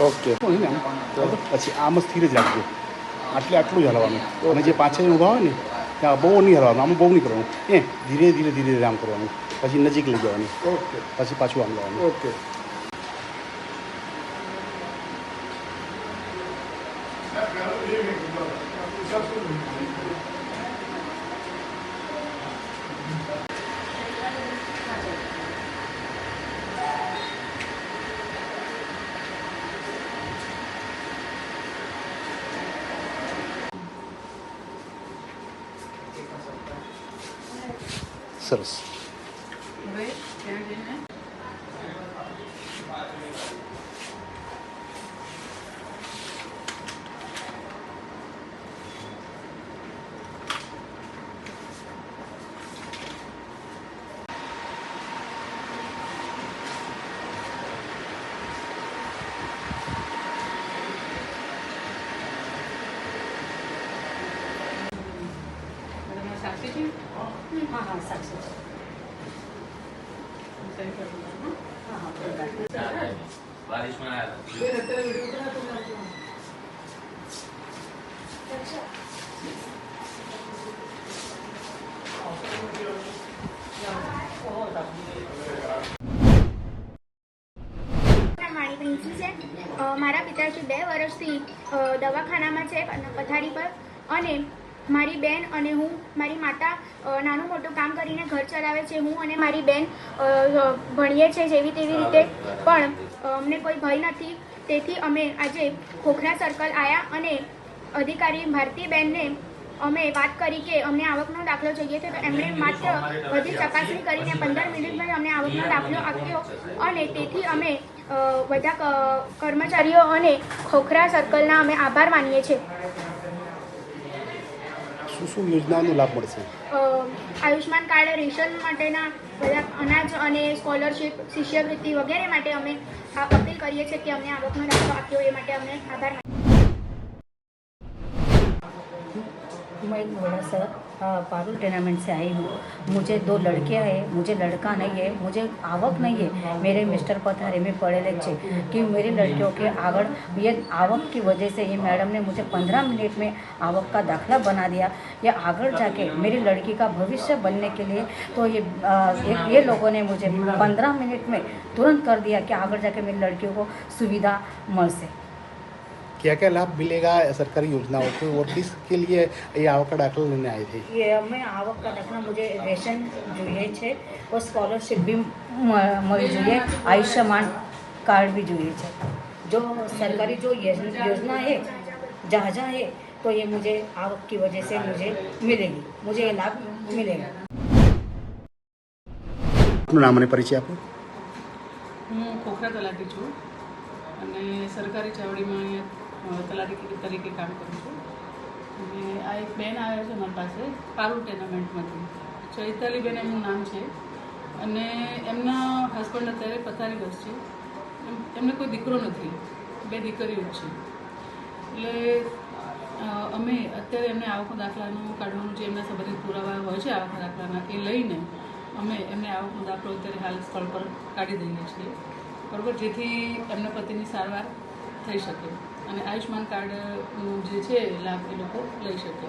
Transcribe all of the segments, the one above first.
Okay. પછી આમ જ સ્થિર જ રાખજો. આટલે આટલું જ હલવાનું અને જે પાછળ ઊભા હોય ને ત્યાં બહુ નહીં હલવાનું આમ બહુ નહીં કરવાનું. એ ધીરે ધીરે ધીરે ધીરે આમ કરવાનું. પછી નજીક લઈ જવાનું. ઓકે. પછી પાછું આમ લાવવાનું ઓકે. Nasılsınız? હા સાચું દો, હં? બારિશમાં મારા મારી પ્રિન્સી છે. અ, મારા પિતાજી બે વર્ષથી દવાખાનામાં છે અને પથારી પર. અને મારી બેન અને હું મારી માતા નાનું મોટું કામ કરીને ઘર ચલાવે છે. હું અને મારી બેન ભણીએ છીએ જેવી તેવી રીતે. પણ અમને કોઈ ભય નથી. તેથી અમે આજે ખોખરા સર્કલ આવ્યા અને અધિકારી ભારતીબેનને અમે વાત કરી કે અમને આવકનો દાખલો જોઈએ છે. તો એમણે માત્ર બધી ચકાસણી કરીને પંદર મિનિટમાં અમને આવકનો દાખલો આપ્યો. અને તેથી અમે બધા કર્મચારીઓ અને ખોખરા સર્કલના અમે આભાર માનીએ છીએ. શું યોજનાનો લાભ મળશે? આયુષ્માન કાર્ડ, રેશન માટેના બધા અનાજ અને સ્કોલરશિપ, શિષ્યવૃત્તિ વગેરે માટે અમે અપીલ કરીએ છીએ કે અમને આવકનો દાખલો આપ્યો, એ માટે અમને આભાર मैं मोड़ा सर पारुल टूर्नामेंट से आई हूँ। मुझे दो लड़कियाँ हैं मुझे लड़का नहीं है मुझे आवक नहीं है। मेरे मिस्टर पथारे में पढ़े लिखे कि मेरी लड़कियों के आगर ये आवक की वजह से ये मैडम ने मुझे पंद्रह मिनट में आवक का दाखिला बना दिया। या आगर जाके मेरी लड़की का भविष्य बनने के लिए तो ये आ, ये लोगों ने मुझे पंद्रह मिनट में तुरंत कर दिया कि आगड़ जाके मेरी लड़कियों को सुविधा मिल सके। क्या क्या लाभ मिलेगा सरकारी योजनाओं को और किसके लिए ये आवक का दाखिला लेने आए थे ये हमें आवक का दाखला मुझे रेशन जो જોઈએ છે और સ્કોલરશિપ બી મળી જોઈએ આયુષ્યમાન કાર્ડ બી જોઈએ છે જો સરकारी जो योजना है जहाँ जहाँ है तो ये मुझे आवक की वजह से मुझे मिलेगी मुझे ये लाभ मिलेगा આપનું નામ અને પરિચય આપો હું ખોખરા તલાટી છું અને સરકારી ચાવડીમાં અહીંયા અ, તરીકે કામ કરું છું. અને આ એક બેન આવ્યા છે મારી પાસે પારુલ ટેનામેન્ટમાંથી ચૈતાલીબેન એમનું નામ છે. અને એમના હસબન્ડ અત્યારે પથારી બસ છે એમ- એમને કોઈ દીકરો નથી. બે દીકરીઓ જ છે. એટલે અમે અત્યારે એમને આવક દાખલાનું કાઢવાનું જે એમના સંબંધિત પુરાવા હોય છે આવક દાખલાના એ લઈને અમે એમને આવકનો દાખલો અત્યારે હાલ સ્થળ પર કાઢી દઈએ છીએ. બરાબર? જેથી એમના પતિની સારવાર થઈ શકે. અને આયુષ્યમાન કાર્ડનું જે છે, લાભ એ લોકો લઈ શકે.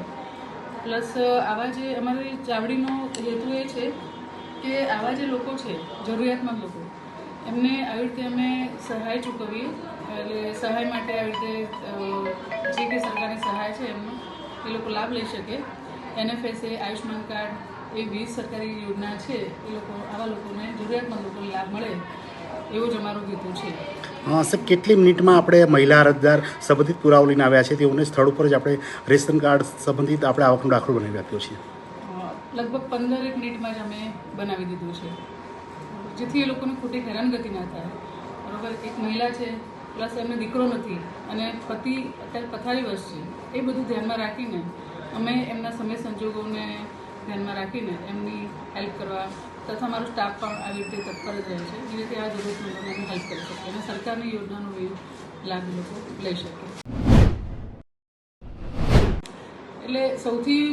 પ્લસ, આવા જે અમારી ચાવડીનો હેતુ એ છે કે આવા જે લોકો છે, જરૂરિયાતમંદ લોકો, એમને આવી રીતે અમે સહાય ચૂકવીએ. એટલે સહાય માટે આવી રીતે જે કે સરકારની સહાય છે એમનો, એ લોકો લાભ લઈ શકે. એનએફએસએ, આયુષ્યમાન કાર્ડ એ વીસ સરકારી યોજના છે, એ લોકો, આવા લોકોને, જરૂરિયાતમંદ લોકોને લાભ મળે, એવું જ અમારું હેતુ છે. સાહેબ, કેટલી મિનિટમાં આપણે મહિલા અરજદાર સંબંધિત પુરાવો લઈને આવ્યા છે? તેઓને સ્થળ ઉપર જ આપણે રેશન કાર્ડ સંબંધિત આપણે આવકનો દાખલો બનાવી આપ્યો છે. લગભગ પંદર એક મિનિટમાં જ અમે બનાવી દીધું છે. જેથી એ લોકોને ખોટી હેરાનગતિ ના થાય. બરોબર? એક મહિલા છે, પ્લસ એમને દીકરો નથી અને પતિ અત્યારે પથારી વર્ષ છે. એ બધું ધ્યાનમાં રાખીને અમે એમના સમય સંજોગોને ધ્યાનમાં રાખીને એમની હેલ્પ કરવા તથા મારો સ્ટાફ પણ આવી રીતે તત્પર જ રહે છે. રીતે આ જરૂરતમંદોને એમની હેલ્પ કરી શકે અને સરકારની યોજનાનો લાભ લોકો લઈ શકે. એટલે સૌથી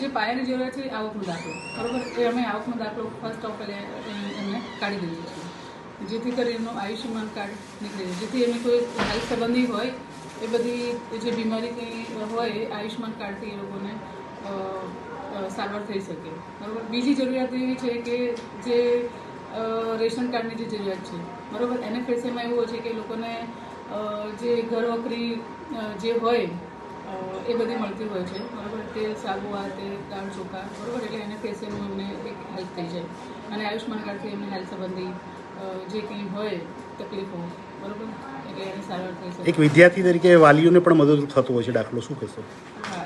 જે પાયાની જરૂરિયાત છે આવકનો દાખલો. બરાબર? એ અમે આવકનો દાખલો ફર્સ્ટ ઓફ એમને કાઢી દઈએ છીએ. જેથી કરી એમનું આયુષ્યમાન કાર્ડ નીકળે. છે. જેથી એમની કોઈ હેલ્થ સંબંધી હોય, એ બધી જે બીમારી કંઈ હોય આયુષ્યમાન કાર્ડથી એ લોકોને સારવાર થઈ શકે. બરાબર? બીજી જરૂરિયાત એવી છે કે જે રેશન કાર્ડની જે જરૂરિયાત છે. બરાબર? એને ફેસેમાં એવું હોય છે કે લોકોને જે ઘર વખરી જે હોય એ બધી મળતી હોય છે. બરાબર? તેલ સાબુ આ તે દાળ ચોખા, બરાબર? એટલે એને ફેસેનું એમને એક હેલ્પ થઈ જાય. અને આયુષ્યમાન કાર્ડથી એમને હેલ્થ સંબંધી જે કંઈ હોય તકલીફો, બરોબર? એક વિદ્યાર્થી તરીકે વાલીઓને પણ મદદરૂપ થતો હોય છે દાખલો, શું કહેશો?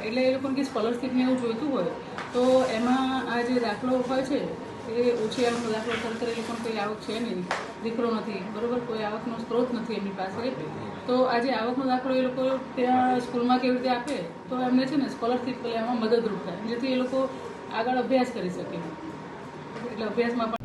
એટલે એ લોકોને કે સ્કોલરશીપને એવું જોઈતું હોય, તો એમાં આ જે દાખલો હોય છે, એ ઓછી આવકનો દાખલો કરતા એ લોકોને કોઈ આવક છે નહીં. દીકરો નથી, બરોબર? કોઈ આવકનો સ્ત્રોત નથી એમની પાસે તો આ જે આવકનો દાખલો એ લોકો ત્યાં સ્કૂલમાં કેવી રીતે આપે, તો એમને છે ને સ્કોલરશીપ એમાં મદદરૂપ થાય, જેથી એ લોકો આગળ અભ્યાસ કરી શકે. એટલે અભ્યાસમાં પણ